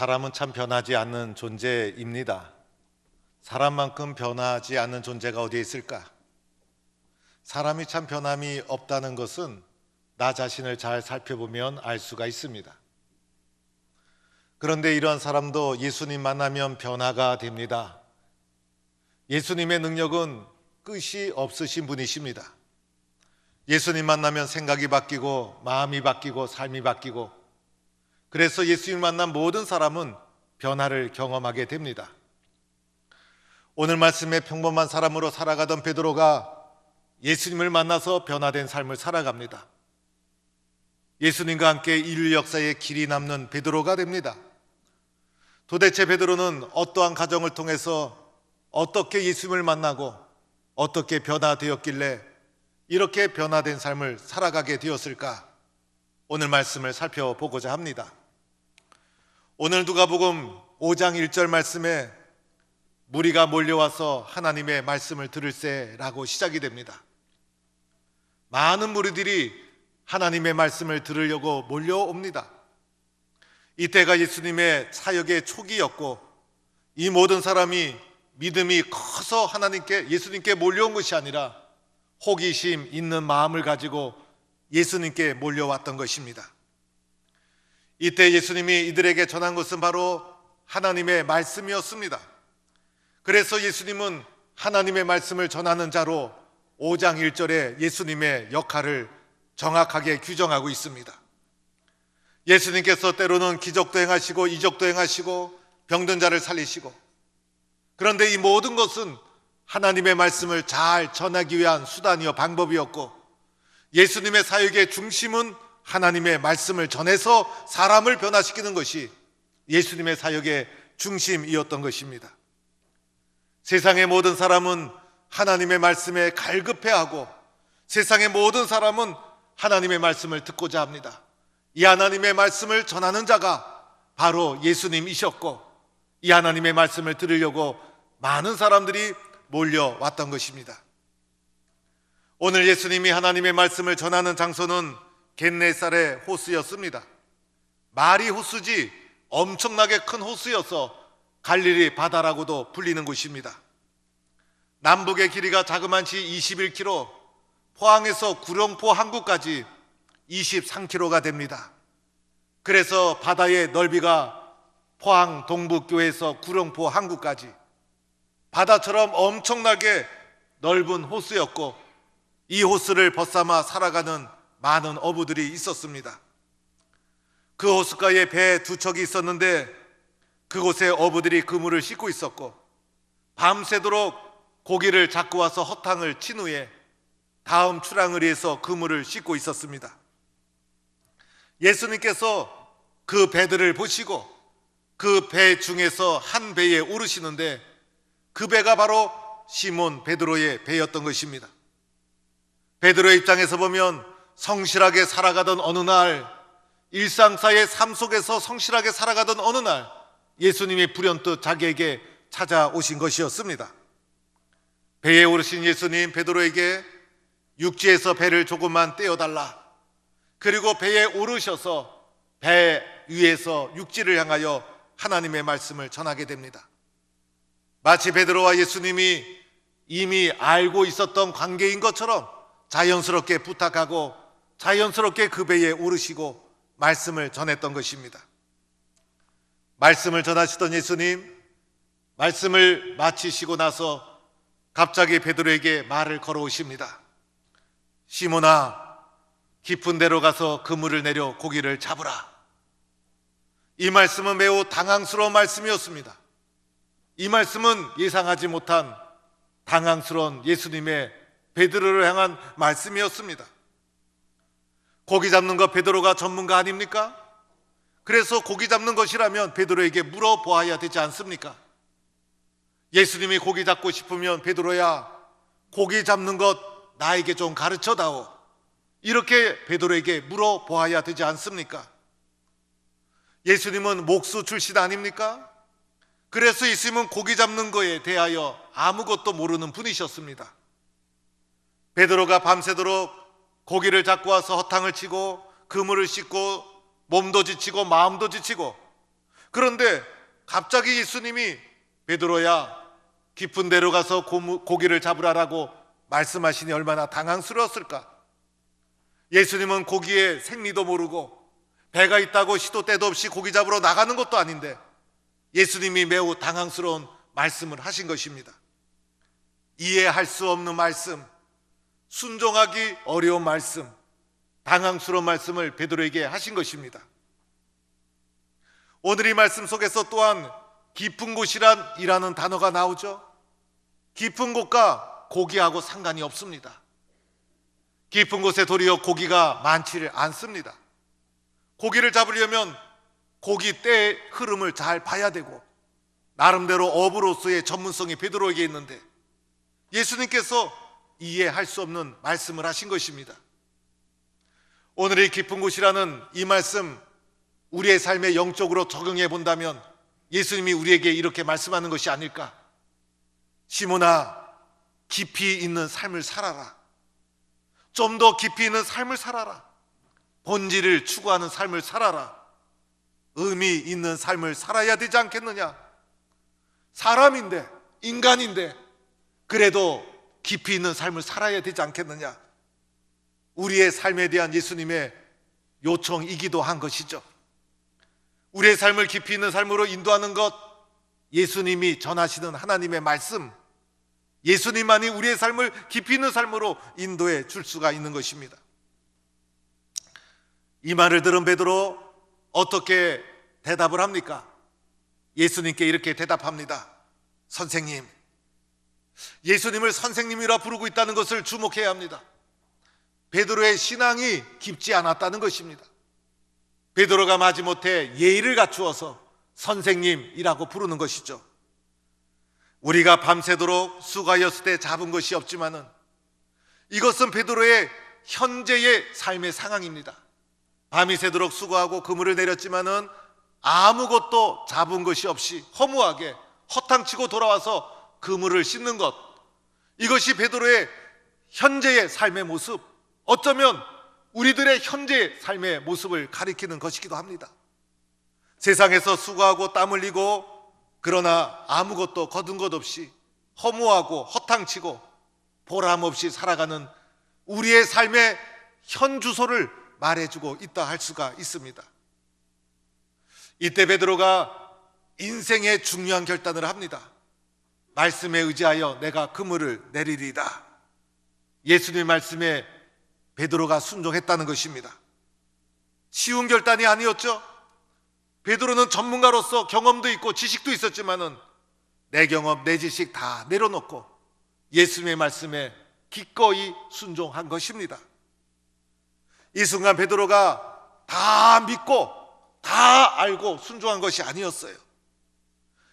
사람은 참 변하지 않는 존재입니다. 사람만큼 변하지 않는 존재가 어디에 있을까? 사람이 참 변함이 없다는 것은 나 자신을 잘 살펴보면 알 수가 있습니다. 그런데 이러한 사람도 예수님 만나면 변화가 됩니다. 예수님의 능력은 끝이 없으신 분이십니다. 예수님 만나면 생각이 바뀌고 마음이 바뀌고 삶이 바뀌고 그래서 예수님 만난 모든 사람은 변화를 경험하게 됩니다. 오늘 말씀에 평범한 사람으로 살아가던 베드로가 예수님을 만나서 변화된 삶을 살아갑니다. 예수님과 함께 인류 역사의 길이 남는 베드로가 됩니다. 도대체 베드로는 어떠한 가정을 통해서 어떻게 예수님을 만나고 어떻게 변화되었길래 이렇게 변화된 삶을 살아가게 되었을까? 오늘 말씀을 살펴보고자 합니다. 오늘 누가복음 5장 1절 말씀에 무리가 몰려와서 하나님의 말씀을 들을세라고 시작이 됩니다. 많은 무리들이 하나님의 말씀을 들으려고 몰려옵니다. 이때가 예수님의 사역의 초기였고 이 모든 사람이 믿음이 커서 하나님께 예수님께 몰려온 것이 아니라 호기심 있는 마음을 가지고 예수님께 몰려왔던 것입니다. 이때 예수님이 이들에게 전한 것은 바로 하나님의 말씀이었습니다. 그래서 예수님은 하나님의 말씀을 전하는 자로 5장 1절에 예수님의 역할을 정확하게 규정하고 있습니다. 예수님께서 때로는 기적도 행하시고 이적도 행하시고 병든 자를 살리시고 그런데 이 모든 것은 하나님의 말씀을 잘 전하기 위한 수단이요 방법이었고 예수님의 사역의 중심은 하나님의 말씀을 전해서 사람을 변화시키는 것이 예수님의 사역의 중심이었던 것입니다. 세상의 모든 사람은 하나님의 말씀에 갈급해하고 세상의 모든 사람은 하나님의 말씀을 듣고자 합니다. 이 하나님의 말씀을 전하는 자가 바로 예수님이셨고 이 하나님의 말씀을 들으려고 많은 사람들이 몰려왔던 것입니다. 오늘 예수님이 하나님의 말씀을 전하는 장소는 겟네살의 호수였습니다. 말이 호수지 엄청나게 큰 호수여서 갈릴리 바다라고도 불리는 곳입니다. 남북의 길이가 자그만치 21km, 포항에서 구룡포 항구까지 23km가 됩니다. 그래서 바다의 넓이가 포항 동북교에서 구룡포 항구까지 바다처럼 엄청나게 넓은 호수였고 이 호수를 벗삼아 살아가는 많은 어부들이 있었습니다. 그 호수가에 배 두 척이 있었는데 그곳에 어부들이 그물을 싣고 있었고 밤새도록 고기를 잡고 와서 허탕을 친 후에 다음 출항을 위해서 그물을 싣고 있었습니다. 예수님께서 그 배들을 보시고 그 배 중에서 한 배에 오르시는데 그 배가 바로 시몬 베드로의 배였던 것입니다. 베드로의 입장에서 보면 성실하게 살아가던 어느 날 일상사의 삶 속에서 성실하게 살아가던 어느 날 예수님이 불현듯 자기에게 찾아오신 것이었습니다. 배에 오르신 예수님 베드로에게 육지에서 배를 조금만 떼어달라. 그리고 배에 오르셔서 배 위에서 육지를 향하여 하나님의 말씀을 전하게 됩니다. 마치 베드로와 예수님이 이미 알고 있었던 관계인 것처럼 자연스럽게 부탁하고 자연스럽게 그 배에 오르시고 말씀을 전했던 것입니다. 말씀을 전하시던 예수님, 말씀을 마치시고 나서 갑자기 베드로에게 말을 걸어오십니다. 시모나, 깊은 데로 가서 그물을 내려 고기를 잡으라. 이 말씀은 매우 당황스러운 말씀이었습니다. 이 말씀은 예상하지 못한 당황스러운 예수님의 베드로를 향한 말씀이었습니다. 고기 잡는 것 베드로가 전문가 아닙니까? 그래서 고기 잡는 것이라면 베드로에게 물어보아야 되지 않습니까? 예수님이 고기 잡고 싶으면 베드로야 고기 잡는 것 나에게 좀 가르쳐 다오. 이렇게 베드로에게 물어보아야 되지 않습니까? 예수님은 목수 출신 아닙니까? 그래서 예수님은 고기 잡는 거에 대하여 아무것도 모르는 분이셨습니다. 베드로가 밤새도록 고기를 잡고 와서 허탕을 치고 그물을 씻고 몸도 지치고 마음도 지치고 그런데 갑자기 예수님이 베드로야 깊은 데로 가서 고기를 잡으라라고 말씀하시니 얼마나 당황스러웠을까? 예수님은 고기의 생리도 모르고 배가 있다고 시도 때도 없이 고기 잡으러 나가는 것도 아닌데 예수님이 매우 당황스러운 말씀을 하신 것입니다. 이해할 수 없는 말씀, 순종하기 어려운 말씀, 당황스러운 말씀을 베드로에게 하신 것입니다. 오늘 이 말씀 속에서 또한 깊은 곳이란 이라는 단어가 나오죠. 깊은 곳과 고기하고 상관이 없습니다. 깊은 곳에 도리어 고기가 많지를 않습니다. 고기를 잡으려면 고기 때의 흐름을 잘 봐야 되고 나름대로 어부로서의 전문성이 베드로에게 있는데 예수님께서 이해할 수 없는 말씀을 하신 것입니다. 오늘의 깊은 곳이라는 이 말씀 우리의 삶에 영적으로 적용해 본다면 예수님이 우리에게 이렇게 말씀하는 것이 아닐까? 시몬아, 깊이 있는 삶을 살아라. 좀 더 깊이 있는 삶을 살아라. 본질을 추구하는 삶을 살아라. 의미 있는 삶을 살아야 되지 않겠느냐? 사람인데, 인간인데, 그래도 깊이 있는 삶을 살아야 되지 않겠느냐? 우리의 삶에 대한 예수님의 요청이기도 한 것이죠. 우리의 삶을 깊이 있는 삶으로 인도하는 것, 예수님이 전하시는 하나님의 말씀, 예수님만이 우리의 삶을 깊이 있는 삶으로 인도해 줄 수가 있는 것입니다. 이 말을 들은 베드로 어떻게 대답을 합니까? 예수님께 이렇게 대답합니다. 선생님, 예수님을 선생님이라 부르고 있다는 것을 주목해야 합니다. 베드로의 신앙이 깊지 않았다는 것입니다. 베드로가 마지못해 예의를 갖추어서 선생님이라고 부르는 것이죠. 우리가 밤새도록 수가였을 때 잡은 것이 없지만은 이것은 베드로의 현재의 삶의 상황입니다. 밤이 새도록 수고하고 그물을 내렸지만은 아무것도 잡은 것이 없이 허무하게 허탕치고 돌아와서 그물을 씻는 것 이것이 베드로의 현재의 삶의 모습 어쩌면 우리들의 현재 삶의 모습을 가리키는 것이기도 합니다. 세상에서 수고하고 땀 흘리고 그러나 아무것도 거둔 것 없이 허무하고 허탕치고 보람 없이 살아가는 우리의 삶의 현 주소를 말해주고 있다 할 수가 있습니다. 이때 베드로가 인생의 중요한 결단을 합니다. 말씀에 의지하여 내가 그물을 내리리다. 예수님 말씀에 베드로가 순종했다는 것입니다. 쉬운 결단이 아니었죠. 베드로는 전문가로서 경험도 있고 지식도 있었지만은 내 경험, 내 지식 다 내려놓고 예수님의 말씀에 기꺼이 순종한 것입니다. 이 순간 베드로가 다 믿고 다 알고 순종한 것이 아니었어요.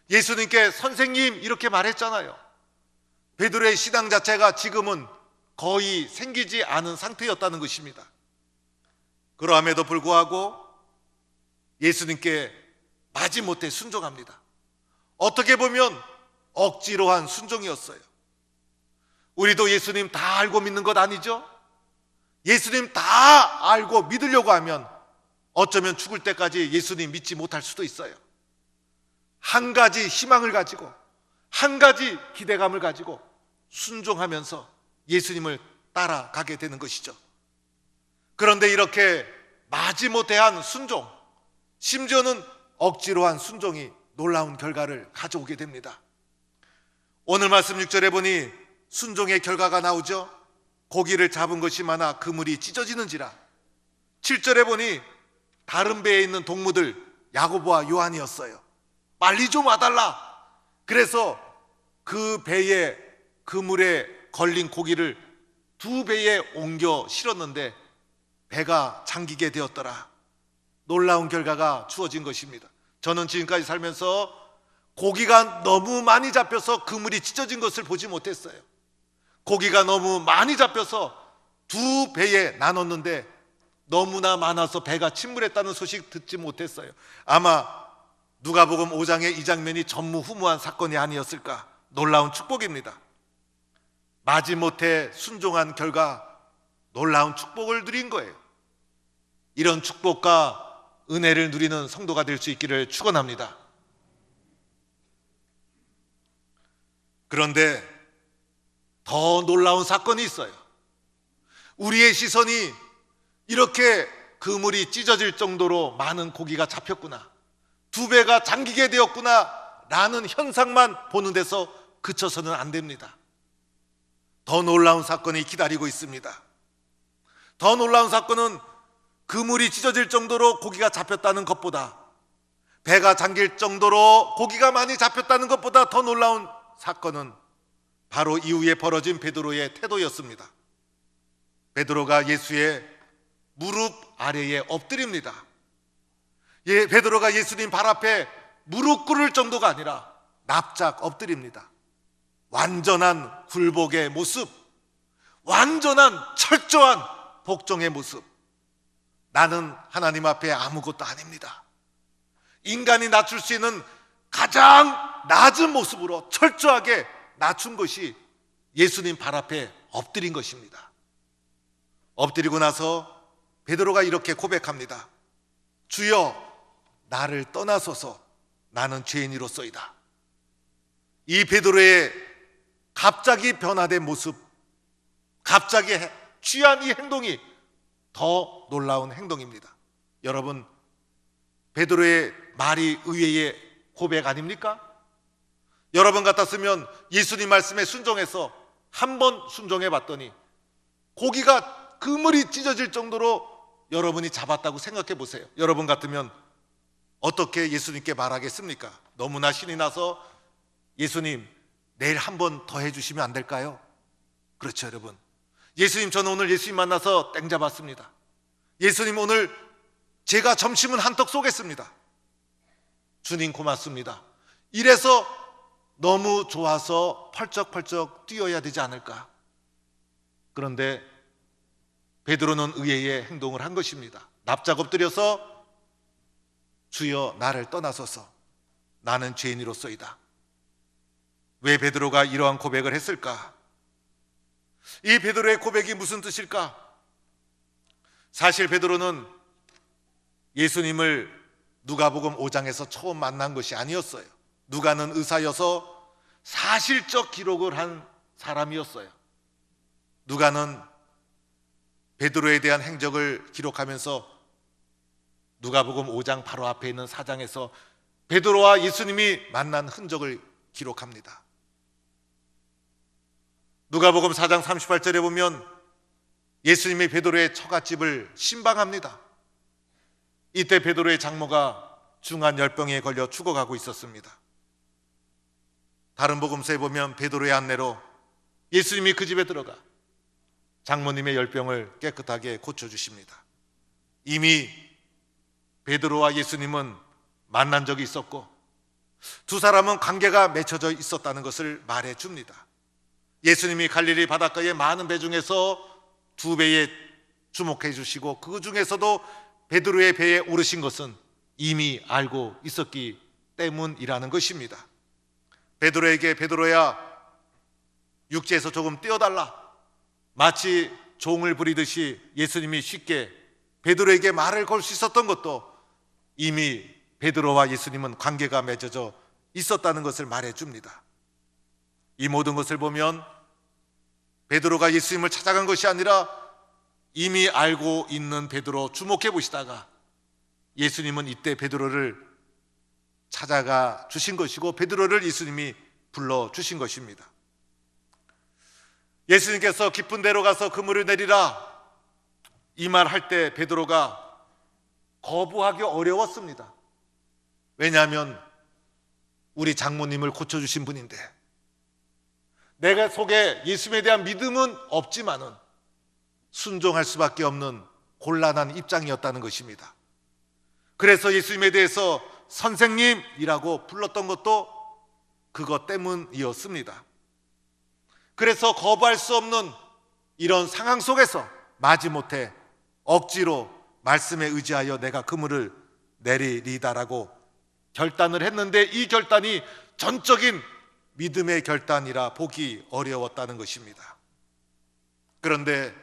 예수님께 선생님 이렇게 말했잖아요. 베드로의 신앙 자체가 지금은 거의 생기지 않은 상태였다는 것입니다. 그러함에도 불구하고 예수님께 마지못해 순종합니다. 어떻게 보면 억지로 한 순종이었어요. 우리도 예수님 다 알고 믿는 것 아니죠? 예수님 다 알고 믿으려고 하면 어쩌면 죽을 때까지 예수님 믿지 못할 수도 있어요. 한 가지 희망을 가지고 한 가지 기대감을 가지고 순종하면서 예수님을 따라가게 되는 것이죠. 그런데 이렇게 마지못해한 순종, 심지어는 억지로 한 순종이 놀라운 결과를 가져오게 됩니다. 오늘 말씀 6절에 보니 순종의 결과가 나오죠. 고기를 잡은 것이 많아 그물이 찢어지는지라. 7절에 보니 다른 배에 있는 동무들 야고보와 요한이었어요. 빨리 좀 와달라. 그래서 그 배에 그물에 걸린 고기를 두 배에 옮겨 실었는데 배가 잠기게 되었더라. 놀라운 결과가 주어진 것입니다. 저는 지금까지 살면서 고기가 너무 많이 잡혀서 그물이 찢어진 것을 보지 못했어요. 고기가 너무 많이 잡혀서 두 배에 나눴는데 너무나 많아서 배가 침몰했다는 소식 듣지 못했어요. 아마 누가복음 5장의 이 장면이 전무후무한 사건이 아니었을까 놀라운 축복입니다. 마지못해 순종한 결과 놀라운 축복을 누린 거예요. 이런 축복과 은혜를 누리는 성도가 될 수 있기를 축원합니다. 그런데 더 놀라운 사건이 있어요. 우리의 시선이 이렇게 그물이 찢어질 정도로 많은 고기가 잡혔구나. 두 배가 잠기게 되었구나. 라는 현상만 보는 데서 그쳐서는 안 됩니다. 더 놀라운 사건이 기다리고 있습니다. 더 놀라운 사건은 그물이 찢어질 정도로 고기가 잡혔다는 것보다 배가 잠길 정도로 고기가 많이 잡혔다는 것보다 더 놀라운 사건은 바로 이후에 벌어진 베드로의 태도였습니다. 베드로가 예수의 무릎 아래에 엎드립니다. 예, 베드로가 예수님 발 앞에 무릎 꿇을 정도가 아니라 납작 엎드립니다. 완전한 굴복의 모습, 완전한 철저한 복종의 모습. 나는 하나님 앞에 아무것도 아닙니다. 인간이 낮출 수 있는 가장 낮은 모습으로 철저하게 낮춘 것이 예수님 발 앞에 엎드린 것입니다. 엎드리고 나서 베드로가 이렇게 고백합니다. 주여 나를 떠나소서 나는 죄인이로소이다. 이 베드로의 갑자기 변화된 모습, 갑자기 취한 이 행동이 더 놀라운 행동입니다. 여러분, 베드로의 말이 의외의 고백 아닙니까? 여러분 같았으면 예수님 말씀에 순종해서 한 번 순종해 봤더니 고기가 그물이 찢어질 정도로 여러분이 잡았다고 생각해 보세요. 여러분 같으면 어떻게 예수님께 말하겠습니까? 너무나 신이 나서 예수님 내일 한 번 더 해주시면 안 될까요? 그렇죠, 여러분. 예수님 저는 오늘 예수님 만나서 땡 잡았습니다. 예수님 오늘 제가 점심은 한턱 쏘겠습니다. 주님 고맙습니다. 이래서 너무 좋아서 펄쩍펄쩍 뛰어야 되지 않을까? 그런데 베드로는 의외의 행동을 한 것입니다. 납작 엎드려서 주여 나를 떠나소서 나는 죄인으로서이다. 왜 베드로가 이러한 고백을 했을까? 이 베드로의 고백이 무슨 뜻일까? 사실 베드로는 예수님을 누가복음 5장에서 처음 만난 것이 아니었어요. 누가는 의사여서 사실적 기록을 한 사람이었어요. 누가는 베드로에 대한 행적을 기록하면서 누가복음 5장 바로 앞에 있는 사장에서 베드로와 예수님이 만난 흔적을 기록합니다. 누가복음 4장 38절에 보면 예수님이 베드로의 처갓집을 신방합니다. 이때 베드로의 장모가 중한 열병에 걸려 죽어가고 있었습니다. 다른 복음서에 보면 베드로의 안내로 예수님이 그 집에 들어가 장모님의 열병을 깨끗하게 고쳐 주십니다. 이미 베드로와 예수님은 만난 적이 있었고 두 사람은 관계가 맺혀져 있었다는 것을 말해 줍니다. 예수님이 갈릴리 바닷가의 많은 배 중에서 두 배에 주목해 주시고 그 중에서도 베드로의 배에 오르신 것은 이미 알고 있었기 때문이라는 것입니다. 베드로에게 베드로야 육지에서 조금 뛰어달라. 마치 종을 부리듯이 예수님이 쉽게 베드로에게 말을 걸 수 있었던 것도 이미 베드로와 예수님은 관계가 맺어져 있었다는 것을 말해 줍니다. 이 모든 것을 보면 베드로가 예수님을 찾아간 것이 아니라 이미 알고 있는 베드로 주목해 보시다가 예수님은 이때 베드로를 찾아가 주신 것이고 베드로를 예수님이 불러 주신 것입니다. 예수님께서 깊은 데로 가서 그물을 내리라 이 말 할 때 베드로가 거부하기 어려웠습니다. 왜냐하면 우리 장모님을 고쳐주신 분인데 내가 속에 예수님에 대한 믿음은 없지만은 순종할 수밖에 없는 곤란한 입장이었다는 것입니다. 그래서 예수님에 대해서 선생님이라고 불렀던 것도 그것 때문이었습니다. 그래서 거부할 수 없는 이런 상황 속에서 마지못해 억지로 말씀에 의지하여 내가 그물을 내리리다라고 결단을 했는데 이 결단이 전적인 믿음의 결단이라 보기 어려웠다는 것입니다. 그런데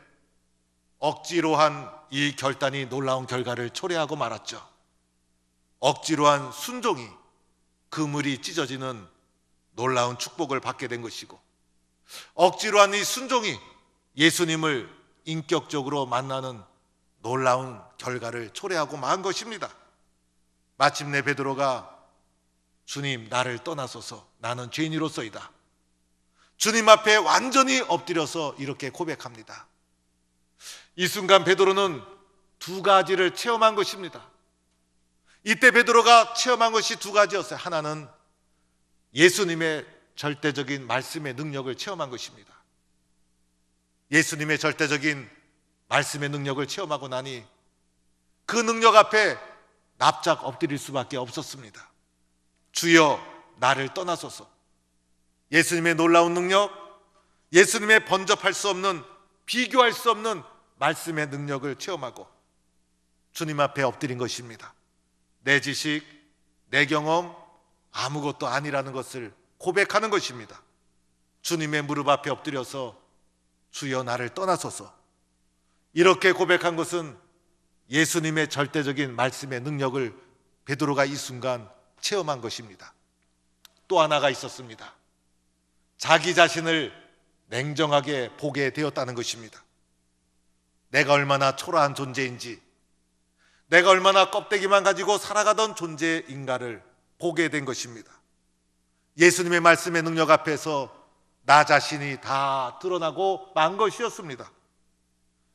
억지로 한 이 결단이 놀라운 결과를 초래하고 말았죠. 억지로 한 순종이 그물이 찢어지는 놀라운 축복을 받게 된 것이고 억지로 한 이 순종이 예수님을 인격적으로 만나는 놀라운 결과를 초래하고 만 것입니다. 마침내 베드로가 주님 나를 떠나소서 나는 죄인이로서이다. 주님 앞에 완전히 엎드려서 이렇게 고백합니다. 이 순간 베드로는 두 가지를 체험한 것입니다. 이때 베드로가 체험한 것이 두 가지였어요. 하나는 예수님의 절대적인 말씀의 능력을 체험한 것입니다. 예수님의 절대적인 말씀의 능력을 체험하고 나니 그 능력 앞에 납작 엎드릴 수밖에 없었습니다. 주여 나를 떠나소서. 예수님의 놀라운 능력, 예수님의 번접할 수 없는 비교할 수 없는 말씀의 능력을 체험하고 주님 앞에 엎드린 것입니다. 내 지식, 내 경험 아무것도 아니라는 것을 고백하는 것입니다. 주님의 무릎 앞에 엎드려서 주여 나를 떠나소서. 이렇게 고백한 것은 예수님의 절대적인 말씀의 능력을 베드로가 이 순간 체험한 것입니다. 또 하나가 있었습니다. 자기 자신을 냉정하게 보게 되었다는 것입니다. 내가 얼마나 초라한 존재인지, 내가 얼마나 껍데기만 가지고 살아가던 존재인가를 보게 된 것입니다. 예수님의 말씀의 능력 앞에서 나 자신이 다 드러나고 만 것이었습니다.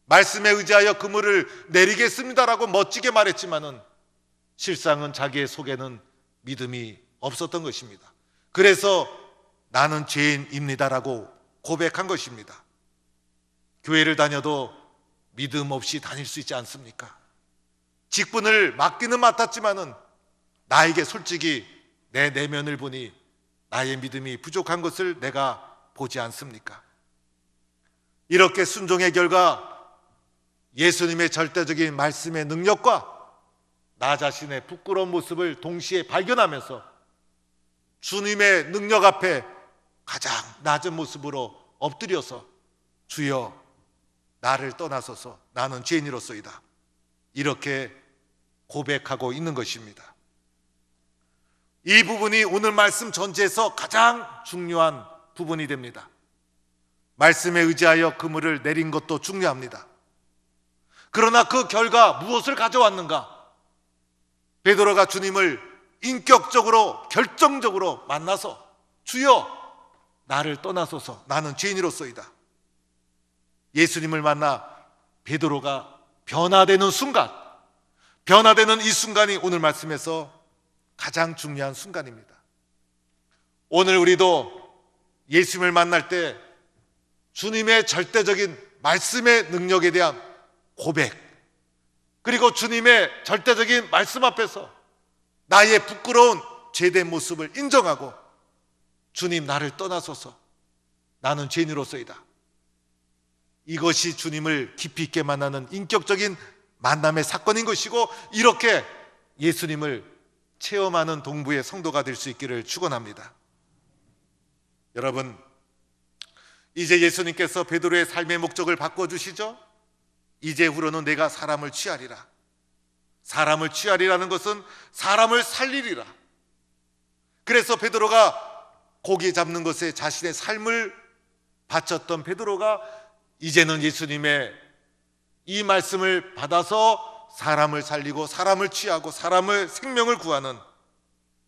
말씀에 의지하여 그물을 내리겠습니다라고 멋지게 말했지만은 실상은 자기의 속에는 믿음이 없었던 것입니다. 그래서 나는 죄인입니다라고 고백한 것입니다. 교회를 다녀도 믿음 없이 다닐 수 있지 않습니까? 직분을 맡기는 맡았지만은 나에게 솔직히 내 내면을 보니 나의 믿음이 부족한 것을 내가 보지 않습니까? 이렇게 순종의 결과 예수님의 절대적인 말씀의 능력과 나 자신의 부끄러운 모습을 동시에 발견하면서 주님의 능력 앞에 가장 낮은 모습으로 엎드려서 주여 나를 떠나서서 나는 죄인으로서이다. 이렇게 고백하고 있는 것입니다. 이 부분이 오늘 말씀 전체에서 가장 중요한 부분이 됩니다. 말씀에 의지하여 그물을 내린 것도 중요합니다. 그러나 그 결과 무엇을 가져왔는가? 베드로가 주님을 인격적으로 결정적으로 만나서 주여 나를 떠나소서 나는 죄인으로서이다. 예수님을 만나 베드로가 변화되는 순간 변화되는 이 순간이 오늘 말씀에서 가장 중요한 순간입니다. 오늘 우리도 예수님을 만날 때 주님의 절대적인 말씀의 능력에 대한 고백, 그리고 주님의 절대적인 말씀 앞에서 나의 부끄러운 죄된 모습을 인정하고 주님 나를 떠나소서 나는 죄인으로서이다. 이것이 주님을 깊이 있게 만나는 인격적인 만남의 사건인 것이고 이렇게 예수님을 체험하는 동부의 성도가 될 수 있기를 축원합니다. 여러분 이제 예수님께서 베드로의 삶의 목적을 바꿔 주시죠. 이제후로는 내가 사람을 취하리라. 사람을 취하리라는 것은 사람을 살리리라. 그래서 베드로가 고기 잡는 것에 자신의 삶을 바쳤던 베드로가 이제는 예수님의 이 말씀을 받아서 사람을 살리고 사람을 취하고 사람을 생명을 구하는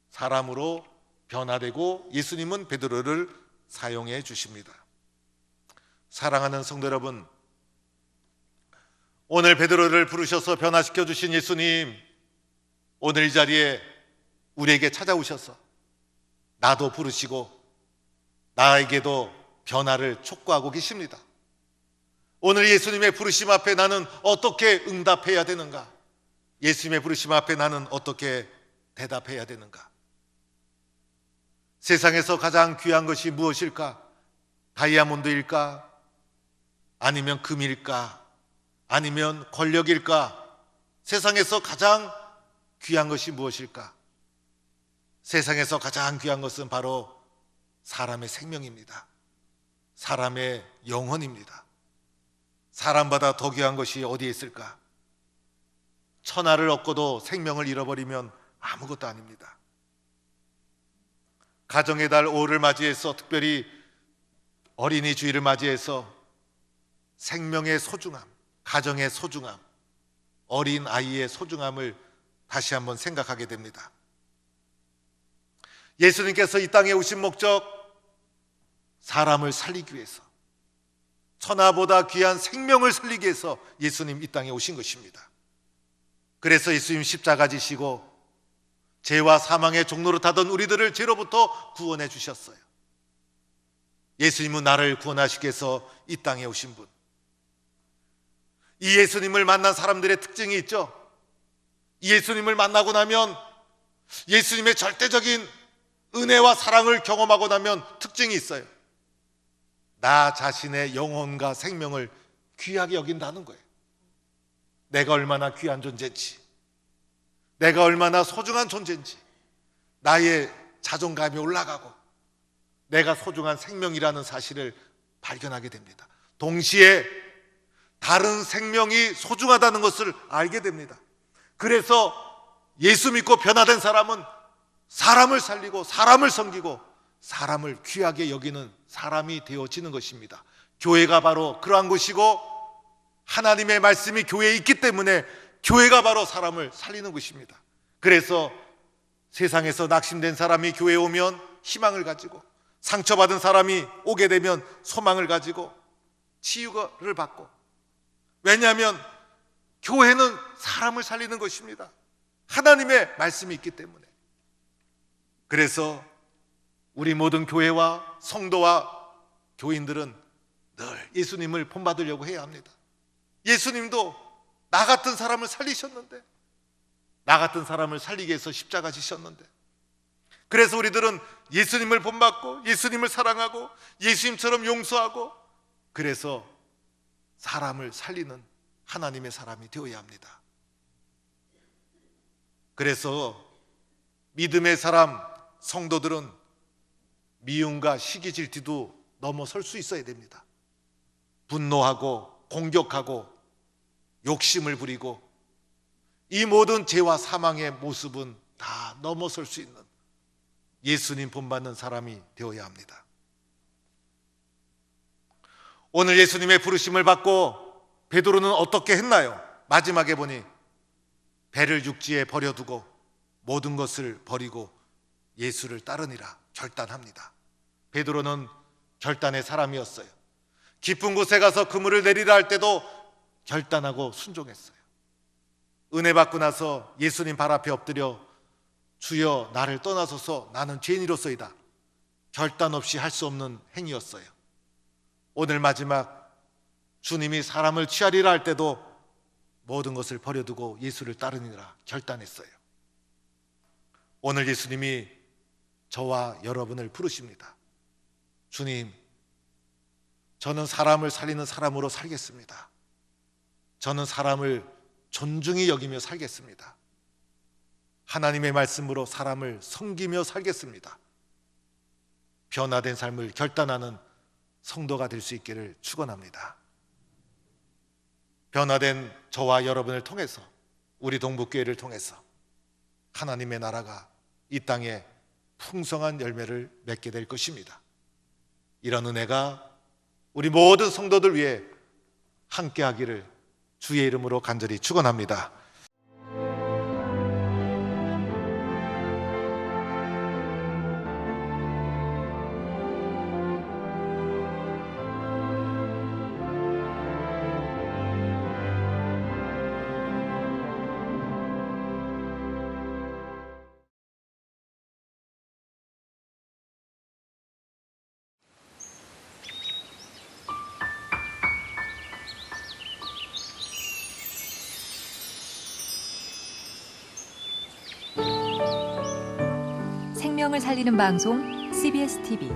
사람으로 변화되고 예수님은 베드로를 사용해 주십니다. 사랑하는 성도 여러분, 오늘 베드로를 부르셔서 변화시켜 주신 예수님, 오늘 이 자리에 우리에게 찾아오셔서 나도 부르시고 나에게도 변화를 촉구하고 계십니다. 오늘 예수님의 부르심 앞에 나는 어떻게 응답해야 되는가? 예수님의 부르심 앞에 나는 어떻게 대답해야 되는가? 세상에서 가장 귀한 것이 무엇일까? 다이아몬드일까? 아니면 금일까? 아니면 권력일까? 세상에서 가장 귀한 것이 무엇일까? 세상에서 가장 귀한 것은 바로 사람의 생명입니다. 사람의 영혼입니다. 사람보다 더 귀한 것이 어디에 있을까? 천하를 얻고도 생명을 잃어버리면 아무것도 아닙니다. 가정의 달 5를 맞이해서 특별히 어린이 주의를 맞이해서 생명의 소중함, 가정의 소중함, 어린 아이의 소중함을 다시 한번 생각하게 됩니다. 예수님께서 이 땅에 오신 목적 사람을 살리기 위해서 천하보다 귀한 생명을 살리기 위해서 예수님 이 땅에 오신 것입니다. 그래서 예수님 십자가 지시고 죄와 사망의 종로로 타던 우리들을 죄로부터 구원해 주셨어요. 예수님은 나를 구원하시기 위해서 이 땅에 오신 분. 이 예수님을 만난 사람들의 특징이 있죠. 이 예수님을 만나고 나면 예수님의 절대적인 은혜와 사랑을 경험하고 나면 특징이 있어요. 나 자신의 영혼과 생명을 귀하게 여긴다는 거예요. 내가 얼마나 귀한 존재인지, 내가 얼마나 소중한 존재인지, 나의 자존감이 올라가고, 내가 소중한 생명이라는 사실을 발견하게 됩니다. 동시에 다른 생명이 소중하다는 것을 알게 됩니다. 그래서 예수 믿고 변화된 사람은 사람을 살리고 사람을 섬기고 사람을 귀하게 여기는 사람이 되어지는 것입니다. 교회가 바로 그러한 것이고 하나님의 말씀이 교회에 있기 때문에 교회가 바로 사람을 살리는 것입니다. 그래서 세상에서 낙심된 사람이 교회에 오면 희망을 가지고 상처받은 사람이 오게 되면 소망을 가지고 치유를 받고 왜냐하면 교회는 사람을 살리는 것입니다. 하나님의 말씀이 있기 때문에. 그래서 우리 모든 교회와 성도와 교인들은 늘 예수님을 본받으려고 해야 합니다. 예수님도 나 같은 사람을 살리셨는데, 나 같은 사람을 살리기 위해서 십자가 지셨는데, 그래서 우리들은 예수님을 본받고, 예수님을 사랑하고, 예수님처럼 용서하고, 그래서 사람을 살리는 하나님의 사람이 되어야 합니다. 그래서 믿음의 사람, 성도들은 미움과 시기 질투도 넘어설 수 있어야 됩니다. 분노하고 공격하고 욕심을 부리고 이 모든 죄와 사망의 모습은 다 넘어설 수 있는 예수님 본받는 사람이 되어야 합니다. 오늘 예수님의 부르심을 받고 베드로는 어떻게 했나요? 마지막에 보니 배를 육지에 버려두고 모든 것을 버리고 예수를 따르니라 결단합니다. 베드로는 결단의 사람이었어요. 깊은 곳에 가서 그물을 내리라 할 때도 결단하고 순종했어요. 은혜 받고 나서 예수님 발 앞에 엎드려 주여 나를 떠나소서 나는 죄인이로서이다. 결단 없이 할 수 없는 행위였어요. 오늘 마지막 주님이 사람을 취하리라 할 때도 모든 것을 버려두고 예수를 따르니라 결단했어요. 오늘 예수님이 저와 여러분을 부르십니다. 주님, 저는 사람을 살리는 사람으로 살겠습니다. 저는 사람을 존중히 여기며 살겠습니다. 하나님의 말씀으로 사람을 섬기며 살겠습니다. 변화된 삶을 결단하는 성도가 될 수 있기를 축원합니다. 변화된 저와 여러분을 통해서 우리 동북교회를 통해서 하나님의 나라가 이 땅에 풍성한 열매를 맺게 될 것입니다. 이런 은혜가 우리 모든 성도들 위해 함께 하기를 주의 이름으로 간절히 축원합니다. 살리는 방송 CBS TV